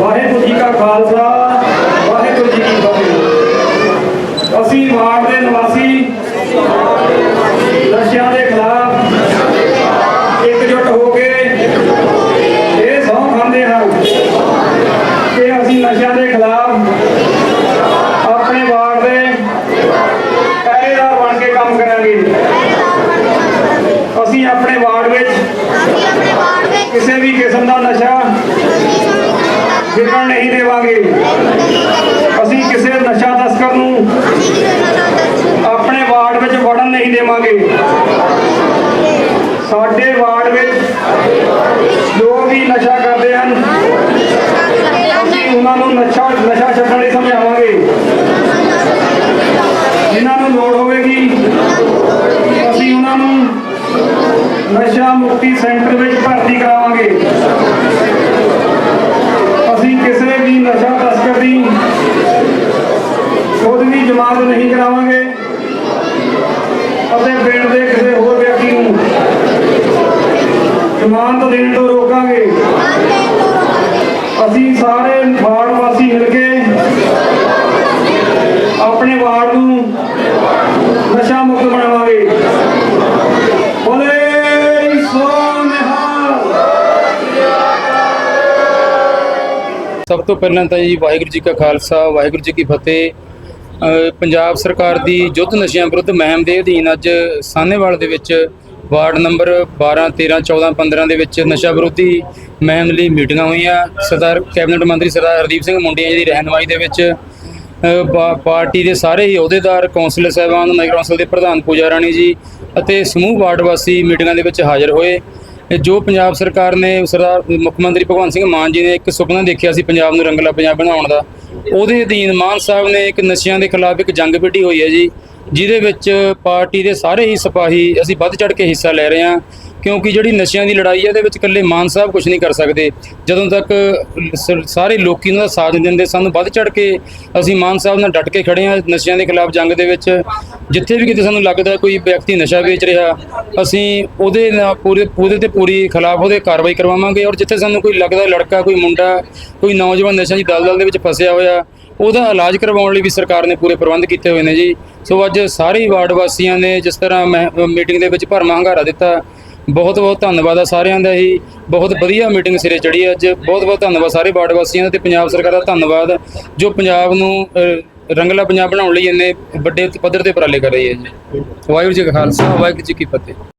ਵਾਹਿਗੁਰੂ ਜੀ ਕਾ ਖਾਲਸਾ ਵਾਹਿਗੁਰੂ ਜੀ ਕੀ ਫਤਿਹ। ਅਸੀਂ ਵਾਰਡ ਦੇ ਨਿਵਾਸੀ ਨਸ਼ਿਆਂ ਦੇ ਖਿਲਾਫ ਇਕਜੁੱਟ ਹੋ ਕੇ ਇਹ ਸਹੁੰ ਖਾਂਦੇ ਹਾਂ ਕਿ ਅਸੀਂ ਨਸ਼ਿਆਂ ਦੇ ਖਿਲਾਫ ਆਪਣੇ ਵਾਰਡ ਦੇ ਪਹਿਰੇਦਾਰ ਬਣ ਕੇ ਕੰਮ ਕਰਾਂਗੇ। ਅਸੀਂ ਆਪਣੇ ਵਾਰਡ ਵਿੱਚ ਅਸੀਂ ਆਪਣੇ ਵਾਰਡ ਵਿੱਚ ਕਿਸੇ ਵੀ ਕਿਸਮ ਦਾ ਨਸ਼ਾ ਵਿਕਣ ਨਹੀਂ ਦੇਵਾਂਗੇ, ਅਸੀਂ ਕਿਸੇ ਨਸ਼ਾ ਤਸਕਰ ਨੂੰ ਆਪਣੇ ਵਾਰਡ ਵਿੱਚ ਵੜਨ ਨਹੀਂ ਦੇਵਾਂਗੇ। ਸਾਡੇ ਵਾਰਡ ਵਿੱਚ ਜੋ ਵੀ ਨਸ਼ਾ ਕਰਦੇ ਹਨ, ਅਸੀਂ ਉਹਨਾਂ ਨੂੰ ਨਸ਼ਾ ਨਸ਼ਾ ਛੱਡਣ ਲਈ ਸਮਝਾਵਾਂਗੇ। ਜਿਨ੍ਹਾਂ ਨੂੰ ਲੋੜ ਹੋਵੇਗੀ, ਅਸੀਂ ਉਹਨਾਂ ਨੂੰ ਨਸ਼ਾ ਮੁਕਤੀ ਸੈਂਟਰ ਵਿੱਚ ਭਰਤੀ ਕਰਾਵਾਂਗੇ ਅਸੀਂ ਕਿਸੇ ਵੀ ਨਸ਼ਾ ਤਸਕਰ ਦੀ ਖੁਦ ਵੀ ਜਮਾਨਤ ਨਹੀਂ ਕਰਾਵਾਂਗੇ ਅਤੇ ਪਿੰਡ ਦੇ ਕਿਸੇ ਹੋਰ ਵਿਅਕਤੀ ਨੂੰ ਜਮਾਨਤ ਦੇਣ ਤੋਂ ਰੋਕਾਂਗੇ। ਅਸੀਂ ਸਾਰੇ ਵਾਰਡ ਵਾਸੀ ਮਿਲ ਕੇ ਆਪਣੇ ਵਾਰਡ ਨੂੰ ਨਸ਼ਾ ਮੁਕਤ ਬਣਾਵਾਂਗੇ ਬੋਲੇ ਸੋ ਨਿਹਾਲ ਸਭ ਤੋਂ ਪਹਿਲਾਂ ਤਾਂ ਜੀ ਵਾਹਿਗੁਰੂ ਜੀ ਕਾ ਖਾਲਸਾ, ਵਾਹਿਗੁਰੂ ਜੀ ਕੀ ਫਤਿਹ। ਪੰਜਾਬ ਸਰਕਾਰ ਦੀ ਯੁੱਧ ਨਸ਼ਿਆਂ ਵਿਰੁੱਧ ਮਹਿਮ ਦੇ ਅਧੀਨ ਅੱਜ ਸਾਹਨੇਵਾਲ ਦੇ ਵਿੱਚ ਵਾਰਡ ਨੰਬਰ 12 13 14 15 ਦੇ ਵਿੱਚ ਨਸ਼ਾ ਵਿਰੋਧੀ ਮਹਿਮ ਲਈ ਮੀਟਿੰਗਾਂ ਹੋਈਆਂ। ਸਰਦਾਰ, ਕੈਬਨਿਟ ਮੰਤਰੀ ਸਰਦਾਰ ਹਰਦੀਪ ਸਿੰਘ ਮੁੰਡਿਆਂ ਜੀ ਦੀ ਰਹਿਨੁਮਾਈ ਦੇ ਵਿੱਚ ਪਾ- ਪਾਰਟੀ ਦੇ ਸਾਰੇ ਹੀ ਅਹੁਦੇਦਾਰ ਕੌਂਸਲਰ ਸਾਹਿਬਾਨ, ਨਗਰ ਕੌਂਸਲ ਦੇ ਪ੍ਰਧਾਨ ਪੂਜਾ ਰਾਣੀ ਜੀ ਅਤੇ ਸਮੂਹ ਵਾਰਡ ਵਾਸੀ ਮੀਟਿੰਗਾਂ ਦੇ ਵਿੱਚ ਹਾਜ਼ਰ ਹੋਏ। ਜੋ ਪੰਜਾਬ ਸਰਕਾਰ ਨੇ ਸਰਦਾਰ ਮੁੱਖ ਮੰਤਰੀ ਭਗਵੰਤ ਸਿੰਘ ਮਾਨ ਜੀ ਨੇ ਇੱਕ ਸੁਪਨਾ ਦੇਖਿਆ ਸੀ ਪੰਜਾਬ ਨੂੰ ਰੰਗਲਾ ਪੰਜਾਬ ਬਣਾਉਣ ਦਾ, ਉਹਦੇ ਅਧੀਨ ਮਾਨ ਸਾਹਿਬ ਨੇ ਇੱਕ ਨਸ਼ਿਆਂ ਦੇ ਖਿਲਾਫ ਇੱਕ ਜੰਗ ਵਿੱਢੀ ਹੋਈ ਹੈ ਜੀ, ਜਿਹਦੇ ਵਿੱਚ ਪਾਰਟੀ ਦੇ ਸਾਰੇ ਹੀ ਸਿਪਾਹੀ ਅਸੀਂ ਵੱਧ ਚੜ ਕੇ ਹਿੱਸਾ ਲੈ ਰਹੇ ਹਾਂ। ਕਿਉਂਕਿ ਜਿਹੜੀ ਨਸ਼ਿਆਂ ਦੀ ਲੜਾਈ ਹੈ ਇਹਦੇ ਵਿੱਚ ਇਕੱਲੇ ਮਾਨ ਸਾਹਿਬ ਕੁਝ ਨਹੀਂ ਕਰ ਸਕਦੇ। ਜਦੋਂ ਤੱਕ ਸ- ਸਾਰੇ ਲੋਕੀ ਉਹਨਾਂ ਦਾ ਸਾਥ ਨਹੀਂ ਦਿੰਦੇ, ਸਾਨੂੰ ਵੱਧ ਚੜ ਕੇ ਅਸੀਂ ਮਾਨ ਸਾਹਿਬ ਨਾਲ ਡਟ ਕੇ ਖੜੇ ਹਾਂ ਨਸ਼ਿਆਂ ਦੇ ਖਿਲਾਫ ਜੰਗ ਦੇ ਵਿੱਚ। ਜਿੱਥੇ ਵੀ ਕਿਤੇ ਸਾਨੂੰ ਲੱਗਦਾ ਕੋਈ ਵਿਅਕਤੀ ਨਸ਼ਾ ਵੇਚ ਰਿਹਾ, ਅਸੀਂ ਉਹਦੇ ਨਾਲ ਪੂਰੇ ਪੂਰੇ ਤੇ ਪੂਰੀ ਖਿਲਾਫ ਉਹਦੇ ਕਾਰਵਾਈ ਕਰਵਾਵਾਂਗੇ ਔਰ ਜਿੱਥੇ ਸਾਨੂੰ ਕੋਈ ਲੱਗਦਾ ਲੜਕਾ, ਕੋਈ ਮੁੰਡਾ, ਕੋਈ ਨੌਜਵਾਨ ਨਸ਼ਿਆਂ ਦੀ ਦਲਦਲ ਦੇ ਵਿੱਚ ਫਸਿਆ ਹੋਇਆ, ਉਹਦਾ ਇਲਾਜ ਕਰਵਾਉਣ ਲਈ ਵੀ ਸਰਕਾਰ ਨੇ ਪੂਰੇ ਪ੍ਰਬੰਧ ਕੀਤੇ ਹੋਏ ਨੇ ਜੀ। ਸੋ ਅੱਜ ਸਾਰੇ ਹੀ ਵਾਰਡ ਵਾਸੀਆਂ ਨੇ ਜਿਸ ਤਰ੍ਹਾਂ ਮੈਂ ਮੀਟਿੰਗ ਦੇ ਵਿੱਚ ਭਰਮਾ ਹੰਗਾਰਾ ਦਿੱਤਾ। ਬਹੁਤ ਬਹੁਤ ਧੰਨਵਾਦ ਆ ਸਾਰਿਆਂ ਦਾ ਹੀ ਬਹੁਤ ਵਧੀਆ ਮੀਟਿੰਗ ਸਿਰੇ ਚੜੀ ਅੱਜ। ਬਹੁਤ ਬਹੁਤ ਧੰਨਵਾਦ ਸਾਰੇ ਵਾਰਡ ਵਾਸੀਆਂ ਦਾ ਤੇ ਪੰਜਾਬ ਸਰਕਾਰ ਦਾ ਧੰਨਵਾਦ ਜੋ ਪੰਜਾਬ ਨੂੰ ਅ, ਰੰਗਲਾ ਪੰਜਾਬ ਬਣਾਉਣ ਲਈ ਇੰਨੇ ਵੱਡੇ ਪੱਧਰ ਤੇ ਉਪਰਾਲੇ ਕਰ ਰਹੀ ਹੈ ਜੀ। ਵਾਹਿਗੁਰੂ ਜੀ ਕਾ ਖਾਲਸਾ ਵਾਹਿਗੁਰੂ ਜੀ ਕੀ ਫਤਿਹ।